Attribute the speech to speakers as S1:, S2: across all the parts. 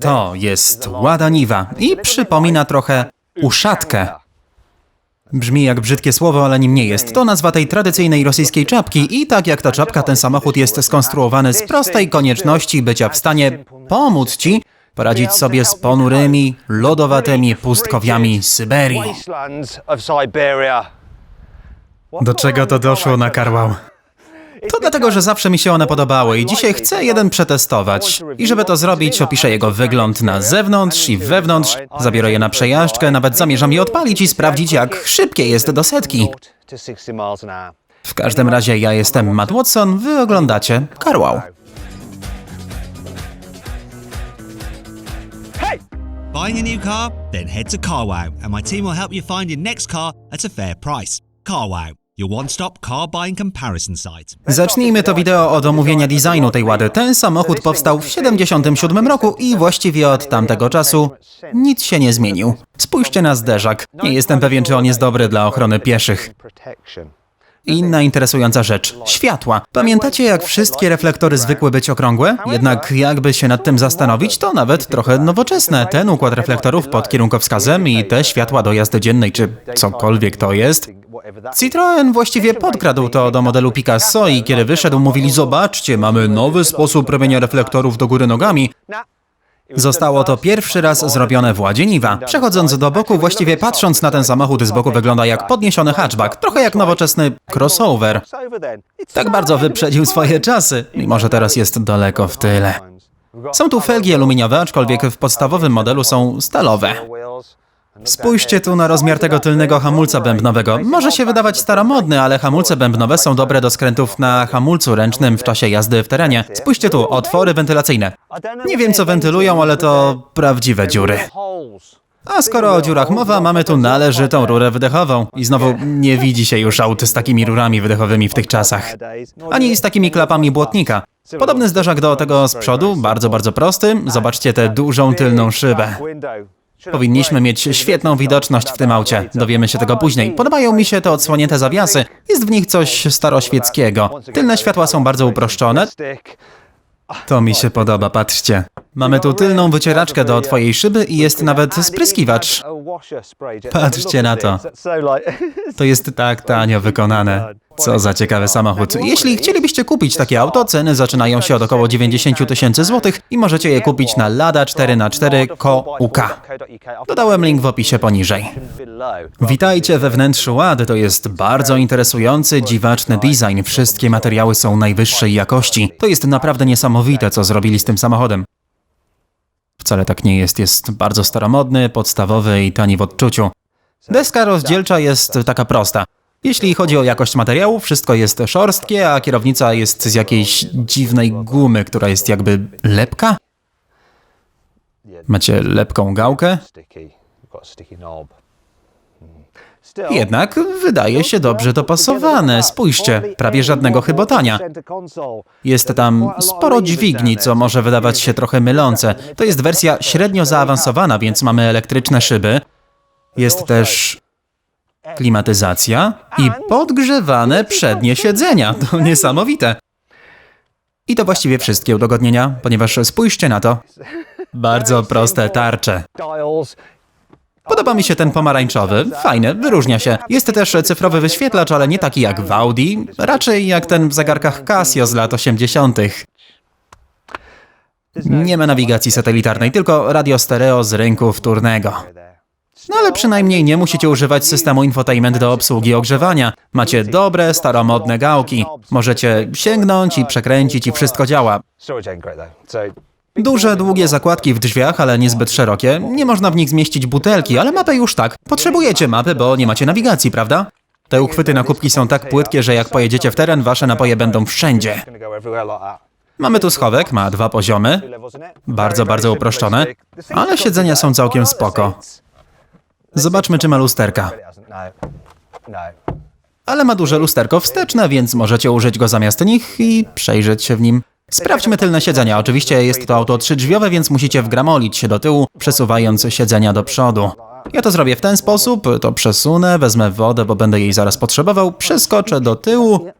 S1: To jest Łada Niwa i przypomina trochę uszatkę. Brzmi jak brzydkie słowo, ale nim nie jest. To nazwa tej tradycyjnej rosyjskiej czapki i tak jak ta czapka, ten samochód jest skonstruowany z prostej konieczności bycia w stanie pomóc ci poradzić sobie z ponurymi, lodowatymi pustkowiami Syberii. Do czego to doszło na Karłał? To dlatego, że zawsze mi się one podobały i dzisiaj chcę jeden przetestować. I żeby to zrobić, opiszę jego wygląd na zewnątrz i wewnątrz, zabiorę je na przejażdżkę, nawet zamierzam je odpalić i sprawdzić, jak szybkie jest do setki.
S2: To 60 miles an hour.
S1: W każdym razie ja jestem Matt Watson, wy oglądacie Karłał.
S3: Buying a new car? Then head to CarWow and my team will help you find your next car at a fair price. CarWow,
S1: Zacznijmy to wideo od omówienia designu tej łady. Ten samochód powstał w 77 roku i właściwie od tamtego czasu nic się nie zmienił. Spójrzcie na zderzak. Nie jestem pewien, czy on jest dobry dla ochrony pieszych. Inna interesująca rzecz. Światła. Pamiętacie, jak wszystkie reflektory zwykły być okrągłe? Jednak jakby się nad tym zastanowić, to nawet trochę nowoczesne. Ten układ reflektorów pod kierunkowskazem i te światła do jazdy dziennej, czy cokolwiek to jest. Citroen właściwie podkradł to do modelu Picasso i kiedy wyszedł, mówili: Zobaczcie, mamy nowy sposób robienia reflektorów do góry nogami. Zostało to pierwszy raz zrobione w Ładzie Niwa. Przechodząc do boku, właściwie patrząc na ten samochód z boku wygląda jak podniesiony hatchback, trochę jak nowoczesny crossover. Tak bardzo wyprzedził swoje czasy, mimo że teraz jest daleko w tyle. Są tu felgi aluminiowe, aczkolwiek w podstawowym modelu są stalowe. Spójrzcie tu na rozmiar tego tylnego hamulca bębnowego. Może się wydawać staromodny, ale hamulce bębnowe są dobre do skrętów na hamulcu ręcznym w czasie jazdy w terenie. Spójrzcie tu, otwory wentylacyjne. Nie wiem co wentylują, ale to prawdziwe dziury. A skoro o dziurach mowa, mamy tu należytą rurę wydechową. I znowu nie widzi się już aut z takimi rurami wydechowymi w tych czasach. Ani z takimi klapami błotnika. Podobny zderzak do tego z przodu, bardzo, bardzo prosty. Zobaczcie tę dużą tylną szybę. Powinniśmy mieć świetną widoczność w tym aucie. Dowiemy się tego później. Podobają mi się te odsłonięte zawiasy. Jest w nich coś staroświeckiego. Tylne światła są bardzo uproszczone. To mi się podoba, patrzcie. Mamy tu tylną wycieraczkę do twojej szyby i jest nawet spryskiwacz. Patrzcie na to. To jest tak tanio wykonane. Co za ciekawy samochód. Jeśli chcielibyście kupić takie auto, ceny zaczynają się od około 90 tysięcy złotych i możecie je kupić na Lada 4x4 KUK. Dodałem link w opisie poniżej. Witajcie we wnętrzu Łady. To jest bardzo interesujący, dziwaczny design. Wszystkie materiały są najwyższej jakości. To jest naprawdę niesamowite, co zrobili z tym samochodem. Wcale tak nie jest. Jest bardzo staromodny, podstawowy i tani w odczuciu. Deska rozdzielcza jest taka prosta. Jeśli chodzi o jakość materiału, wszystko jest szorstkie, a kierownica jest z jakiejś dziwnej gumy, która jest jakby lepka. Macie lepką gałkę? Jednak wydaje się dobrze dopasowane. Spójrzcie, prawie żadnego chybotania. Jest tam sporo dźwigni, co może wydawać się trochę mylące. To jest wersja średnio zaawansowana, więc mamy elektryczne szyby. Jest też klimatyzacja i podgrzewane przednie siedzenia. To niesamowite. I to właściwie wszystkie udogodnienia, ponieważ spójrzcie na to. Bardzo proste tarcze. Podoba mi się ten pomarańczowy, fajny, wyróżnia się. Jest też cyfrowy wyświetlacz, ale nie taki jak w Audi, raczej jak ten w zegarkach Casio z lat 80. Nie ma nawigacji satelitarnej, tylko radio stereo z rynku wtórnego. No ale przynajmniej nie musicie używać systemu infotainment do obsługi ogrzewania. Macie dobre, staromodne gałki. Możecie sięgnąć i przekręcić i wszystko działa. Duże, długie zakładki w drzwiach, ale niezbyt szerokie. Nie można w nich zmieścić butelki, ale mapę już tak. Potrzebujecie mapy, bo nie macie nawigacji, prawda? Te uchwyty na kubki są tak płytkie, że jak pojedziecie w teren, wasze napoje będą wszędzie. Mamy tu schowek, ma dwa poziomy. Bardzo, bardzo uproszczone. Ale siedzenia są całkiem spoko. Zobaczmy, czy ma lusterka. Ale ma duże lusterko wsteczne, więc możecie użyć go zamiast nich i przejrzeć się w nim. Sprawdźmy tylne siedzenia. Oczywiście jest to auto trzydrzwiowe, więc musicie wgramolić się do tyłu, przesuwając siedzenia do przodu. Ja to zrobię w ten sposób, to przesunę, wezmę wodę, bo będę jej zaraz potrzebował, przeskoczę do tyłu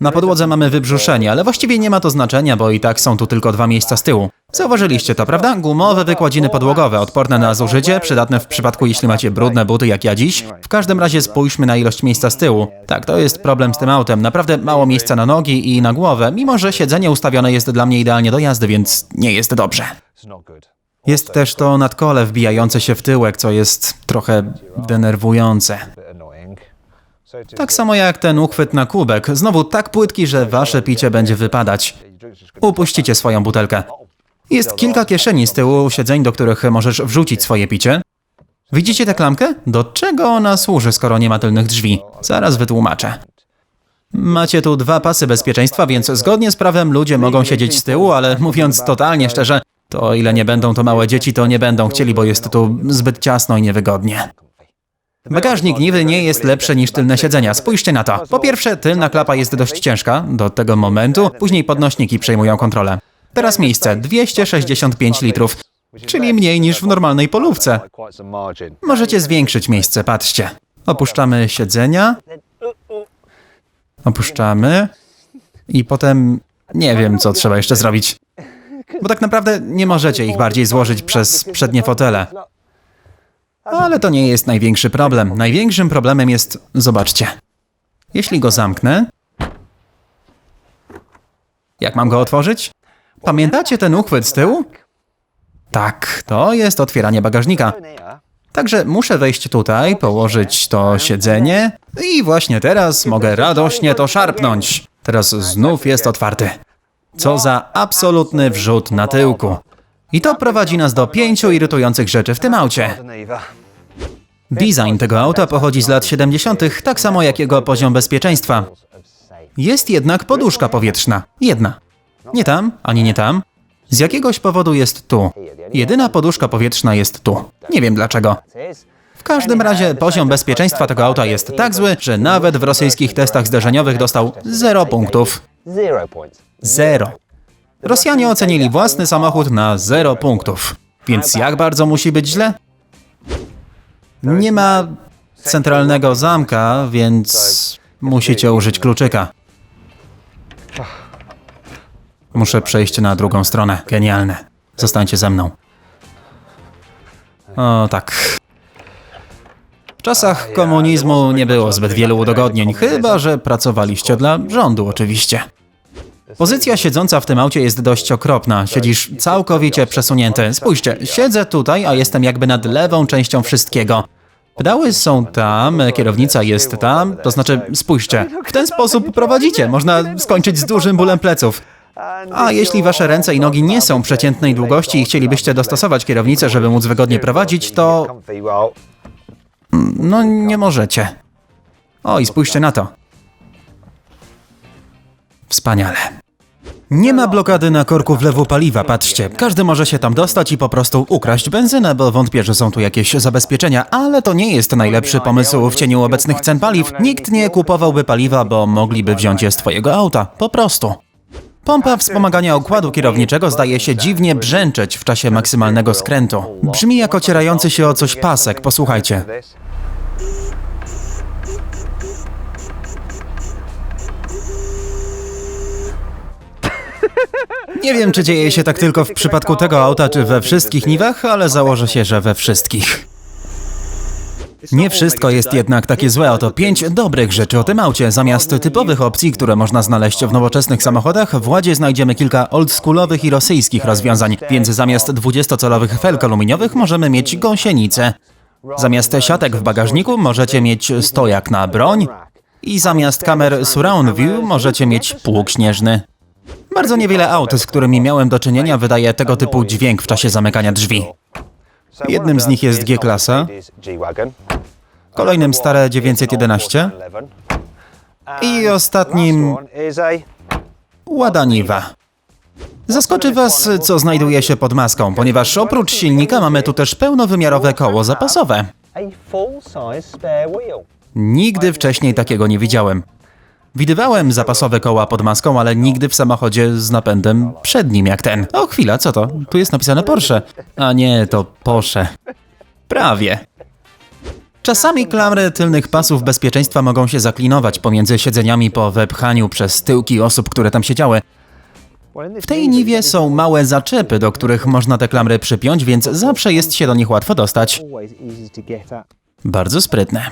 S1: Na podłodze mamy wybrzuszenie, ale właściwie nie ma to znaczenia, bo i tak są tu tylko dwa miejsca z tyłu. Zauważyliście to, prawda? Gumowe wykładziny podłogowe, odporne na zużycie, przydatne w przypadku jeśli macie brudne buty jak ja dziś. W każdym razie spójrzmy na ilość miejsca z tyłu. Tak, to jest problem z tym autem. Naprawdę mało miejsca na nogi i na głowę, mimo że siedzenie ustawione jest dla mnie idealnie do jazdy, więc nie jest dobrze. Jest też to nadkole wbijające się w tyłek, co jest trochę denerwujące. Tak samo jak ten uchwyt na kubek, znowu tak płytki, że wasze picie będzie wypadać. Upuścicie swoją butelkę. Jest kilka kieszeni z tyłu siedzeń, do których możesz wrzucić swoje picie. Widzicie tę klamkę? Do czego ona służy, skoro nie ma tylnych drzwi? Zaraz wytłumaczę. Macie tu dwa pasy bezpieczeństwa, więc zgodnie z prawem ludzie mogą siedzieć z tyłu, ale mówiąc totalnie szczerze, to ile nie będą to małe dzieci, to nie będą chcieli, bo jest tu zbyt ciasno i niewygodnie. Bagażnik niwy nie jest lepszy niż tylne siedzenia. Spójrzcie na to. Po pierwsze, tylna klapa jest dość ciężka do tego momentu, później podnośniki przejmują kontrolę. Teraz miejsce 265 litrów, czyli mniej niż w normalnej polówce. Możecie zwiększyć miejsce, patrzcie. Opuszczamy siedzenia. Opuszczamy. I potem nie wiem, co trzeba jeszcze zrobić. Bo tak naprawdę nie możecie ich bardziej złożyć przez przednie fotele. Ale to nie jest największy problem. Największym problemem jest, zobaczcie. Jeśli go zamknę. Jak mam go otworzyć? Pamiętacie ten uchwyt z tyłu? Tak, to jest otwieranie bagażnika. Także muszę wejść tutaj, położyć to siedzenie i właśnie teraz mogę radośnie to szarpnąć. Teraz znów jest otwarty. Co za absolutny wrzut na tyłku. I to prowadzi nas do pięciu irytujących rzeczy w tym aucie. Design tego auta pochodzi z lat 70., tak samo jak jego poziom bezpieczeństwa. Jest jednak poduszka powietrzna. Jedna. Nie tam, ani nie tam. Z jakiegoś powodu jest tu. Jedyna poduszka powietrzna jest tu. Nie wiem dlaczego. W każdym razie poziom bezpieczeństwa tego auta jest tak zły, że nawet w rosyjskich testach zderzeniowych dostał 0 punktów.
S2: Zero points.
S1: Zero. Rosjanie ocenili własny samochód na 0 punktów. Więc jak bardzo musi być źle? Nie ma centralnego zamka, więc musicie użyć kluczyka. Muszę przejść na drugą stronę. Genialne. Zostańcie ze mną. O tak. W czasach komunizmu nie było zbyt wielu udogodnień, chyba że pracowaliście dla rządu oczywiście. Pozycja siedząca w tym aucie jest dość okropna. Siedzisz całkowicie przesunięty. Spójrzcie, siedzę tutaj, a jestem jakby nad lewą częścią wszystkiego. Pedały są tam, kierownica jest tam, to znaczy spójrzcie, w ten sposób prowadzicie, można skończyć z dużym bólem pleców. A jeśli wasze ręce i nogi nie są przeciętnej długości i chcielibyście dostosować kierownicę, żeby móc wygodnie prowadzić, to
S2: well,
S1: no nie możecie. O, i spójrzcie na to. Wspaniale. Nie ma blokady na korku wlewu paliwa, patrzcie. Każdy może się tam dostać i po prostu ukraść benzynę, bo wątpię, że są tu jakieś zabezpieczenia, ale to nie jest najlepszy pomysł w cieniu obecnych cen paliw. Nikt nie kupowałby paliwa, bo mogliby wziąć je z twojego auta. Po prostu. Pompa wspomagania układu kierowniczego zdaje się dziwnie brzęczeć w czasie maksymalnego skrętu. Brzmi jak ocierający się o coś pasek, posłuchajcie. Nie wiem, czy dzieje się tak tylko w przypadku tego auta, czy we wszystkich niwach, ale założę się, że we wszystkich. Nie wszystko jest jednak takie złe. Oto pięć dobrych rzeczy o tym aucie. Zamiast typowych opcji, które można znaleźć w nowoczesnych samochodach, w Ładzie znajdziemy kilka oldschoolowych i rosyjskich rozwiązań, więc zamiast 20-calowych felk aluminiowych możemy mieć gąsienicę. Zamiast siatek w bagażniku możecie mieć stojak na broń i zamiast kamer surround view możecie mieć pług śnieżny. Bardzo niewiele aut, z którymi miałem do czynienia, wydaje tego typu dźwięk w czasie zamykania drzwi. Jednym z nich jest G-klasa, kolejnym stare 911 i ostatnim Łada Niwa. Zaskoczy Was, co znajduje się pod maską, ponieważ oprócz silnika mamy tu też pełnowymiarowe koło zapasowe. Nigdy wcześniej takiego nie widziałem. Widywałem zapasowe koła pod maską, ale nigdy w samochodzie z napędem przednim jak ten. O chwila, co to? Tu jest napisane Porsche. A nie, to Porsche. Prawie. Czasami klamry tylnych pasów bezpieczeństwa mogą się zaklinować pomiędzy siedzeniami po wepchaniu przez tyłki osób, które tam siedziały. W tej niwie są małe zaczepy, do których można te klamry przypiąć, więc zawsze jest się do nich łatwo dostać. Bardzo sprytne.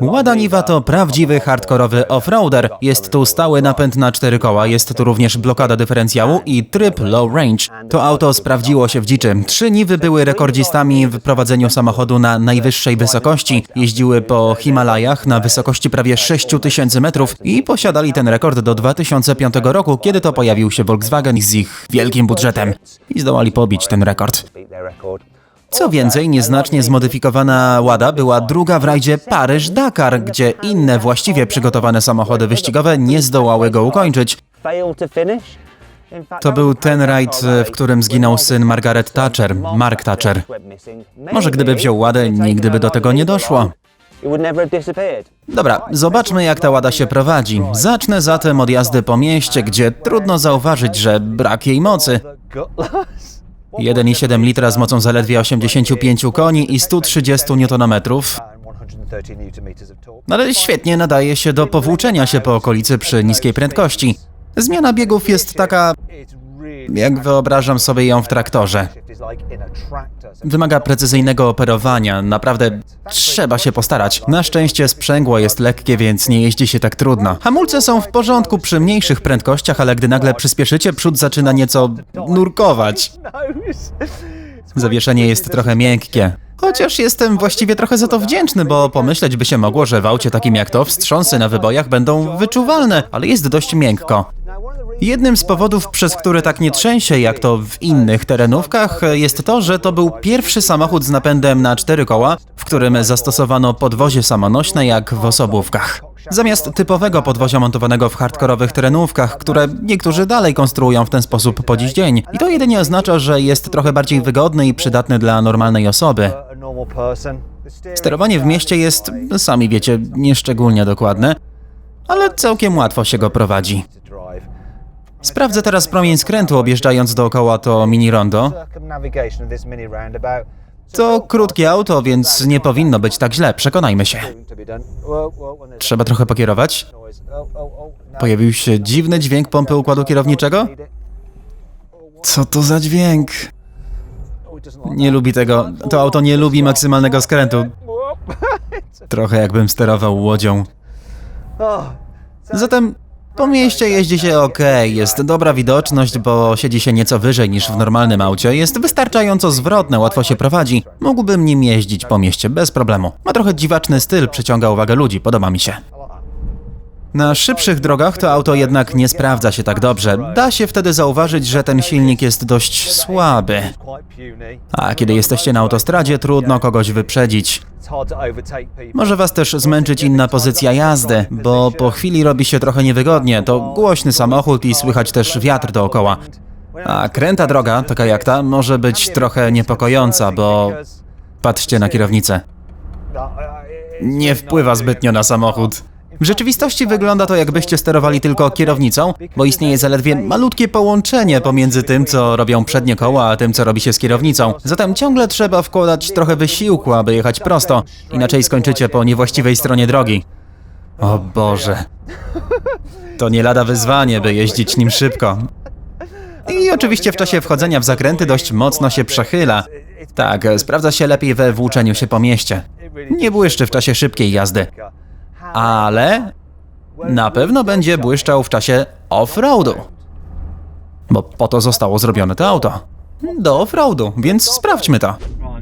S1: Łada Niwa to prawdziwy hardkorowy offroader. Jest tu stały napęd na cztery koła, jest tu również blokada dyferencjału i tryb low range. To auto sprawdziło się w dziczy. Trzy Niwy były rekordzistami w prowadzeniu samochodu na najwyższej wysokości. Jeździły po Himalajach na wysokości prawie 6000 metrów i posiadali ten rekord do 2005 roku, kiedy to pojawił się Volkswagen z ich wielkim budżetem. I zdołali pobić ten rekord. Co więcej, nieznacznie zmodyfikowana Łada była druga w rajdzie Paryż-Dakar, gdzie inne właściwie przygotowane samochody wyścigowe nie zdołały go ukończyć.
S2: To
S1: był ten rajd, w którym zginął syn Margaret Thatcher, Mark Thatcher. Może gdyby wziął Ładę, nigdy by do tego nie doszło. Dobra, zobaczmy jak ta Łada się prowadzi. Zacznę zatem od jazdy po mieście, gdzie trudno zauważyć, że brak jej mocy.
S2: Gutless.
S1: 1,7 litra z mocą zaledwie 85 koni i 130 Nm.
S2: And 130 newton meters of torque.
S1: No ale świetnie nadaje się do powłóczenia się po okolicy przy niskiej prędkości. Zmiana biegów jest taka, jak wyobrażam sobie ją w traktorze. Wymaga precyzyjnego operowania, naprawdę trzeba się postarać. Na szczęście sprzęgło jest lekkie, więc nie jeździ się tak trudno. Hamulce są w porządku przy mniejszych prędkościach, ale gdy nagle przyspieszycie, przód zaczyna nieco nurkować. Zawieszenie jest trochę miękkie. Chociaż jestem właściwie trochę za to wdzięczny, bo pomyśleć by się mogło, że w aucie takim jak to wstrząsy na wybojach będą wyczuwalne, ale jest dość miękko. Jednym z powodów, przez który tak nie trzęsie, jak to w innych terenówkach, jest to, że to był pierwszy samochód z napędem na cztery koła, w którym zastosowano podwozie samonośne jak w osobówkach. Zamiast typowego podwozia montowanego w hardkorowych terenówkach, które niektórzy dalej konstruują w ten sposób po dziś dzień. I to jedynie oznacza, że jest trochę bardziej wygodny i przydatny dla normalnej osoby. Sterowanie w mieście jest, sami wiecie, nieszczególnie dokładne, ale całkiem łatwo się go prowadzi. Sprawdzę teraz promień skrętu objeżdżając dookoła to mini rondo. To krótkie auto, więc nie powinno być tak źle, przekonajmy się. Trzeba trochę pokierować. Pojawił się dziwny dźwięk pompy układu kierowniczego. Co to za dźwięk? Nie lubi tego. To auto nie lubi maksymalnego skrętu. Trochę jakbym sterował łodzią. Zatem po mieście jeździ się ok, jest dobra widoczność, bo siedzi się nieco wyżej niż w normalnym aucie, jest wystarczająco zwrotne, łatwo się prowadzi. Mógłbym nim jeździć po mieście bez problemu. Ma trochę dziwaczny styl, przyciąga uwagę ludzi, podoba mi się. Na szybszych drogach to auto jednak nie sprawdza się tak dobrze. Da się wtedy zauważyć, że ten silnik jest dość słaby. A kiedy jesteście na autostradzie, trudno kogoś wyprzedzić. Może was też zmęczyć inna pozycja jazdy, bo po chwili robi się trochę niewygodnie. To głośny samochód i słychać też wiatr dookoła. A kręta droga, taka jak ta, może być trochę niepokojąca, bo patrzcie na kierownicę. Nie wpływa zbytnio na samochód. W rzeczywistości wygląda to, jakbyście sterowali tylko kierownicą, bo istnieje zaledwie malutkie połączenie pomiędzy tym, co robią przednie koła, a tym, co robi się z kierownicą. Zatem ciągle trzeba wkładać trochę wysiłku, aby jechać prosto, inaczej skończycie po niewłaściwej stronie drogi. O Boże. To nie lada wyzwanie, by jeździć nim szybko. I oczywiście w czasie wchodzenia w zakręty dość mocno się przechyla. Tak, sprawdza się lepiej we włóczeniu się po mieście. Nie błyszczy w czasie szybkiej jazdy. Ale na pewno będzie błyszczał w czasie off-roadu. Bo po to zostało zrobione to auto. Do off-roadu, więc sprawdźmy to.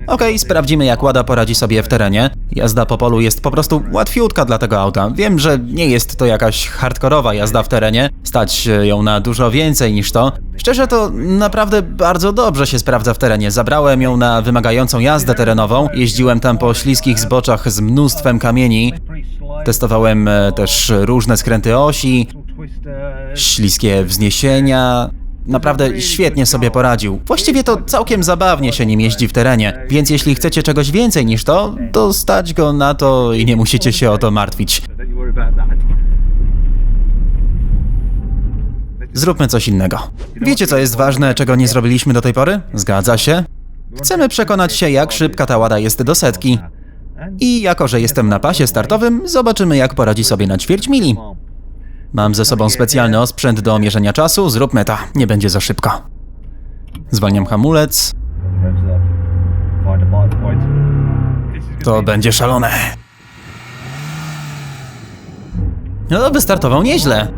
S1: Okej, sprawdzimy jak Łada poradzi sobie w terenie. Jazda po polu jest po prostu łatwiutka dla tego auta. Wiem, że nie jest to jakaś hardkorowa jazda w terenie. Stać ją na dużo więcej niż to. Szczerze to naprawdę bardzo dobrze się sprawdza w terenie. Zabrałem ją na wymagającą jazdę terenową. Jeździłem tam po śliskich zboczach z mnóstwem kamieni. Testowałem e, też różne skręty osi, śliskie wzniesienia. Naprawdę świetnie sobie poradził. Właściwie to całkiem zabawnie się nim jeździ w terenie, więc jeśli chcecie czegoś więcej niż to, to stać go na to i nie musicie się o to martwić. Zróbmy coś innego. Wiecie, co jest ważne, czego nie zrobiliśmy do tej pory? Zgadza się. Chcemy przekonać się, jak szybka ta łada jest do setki. I jako, że jestem na pasie startowym, zobaczymy jak poradzi sobie na ćwierć mili. Mam ze sobą specjalny osprzęt do mierzenia czasu, zróbmy to, nie będzie za szybko. Zwalniam hamulec, to będzie szalone. No, wystartował nieźle.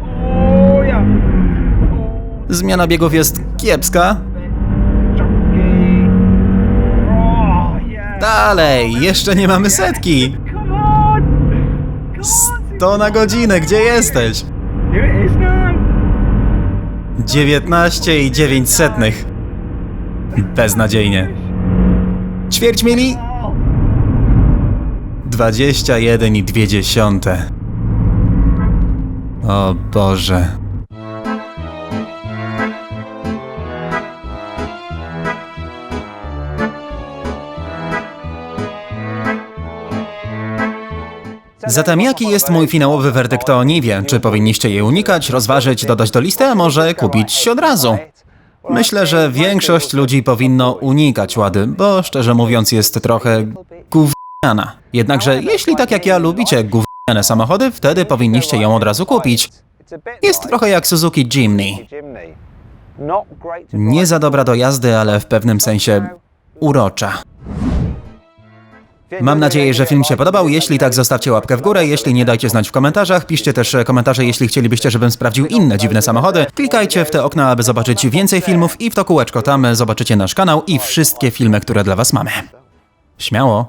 S1: Zmiana biegów jest kiepska. Dalej, jeszcze nie mamy setki. 100 na godzinę, gdzie jesteś? 19 i 9 setnych. Beznadziejnie. Ćwierć mili? 21 i 2 dziesiąte. O Boże. Zatem jaki jest mój finałowy werdykt to nie wie, czy powinniście jej unikać, rozważyć, dodać do listy, a może kupić od razu. Myślę, że większość ludzi powinno unikać łady, bo szczerze mówiąc jest trochę gówniana. Jednakże jeśli tak jak ja lubicie gówniane samochody, wtedy powinniście ją od razu kupić. Jest trochę jak Suzuki Jimny. Nie za dobra do jazdy, ale w pewnym sensie urocza. Mam nadzieję, że film się podobał. Jeśli tak, zostawcie łapkę w górę. Jeśli nie, dajcie znać w komentarzach. Piszcie też komentarze, jeśli chcielibyście, żebym sprawdził inne dziwne samochody. Klikajcie w te okna, aby zobaczyć więcej filmów i w to kółeczko tam zobaczycie nasz kanał i wszystkie filmy, które dla Was mamy. Śmiało.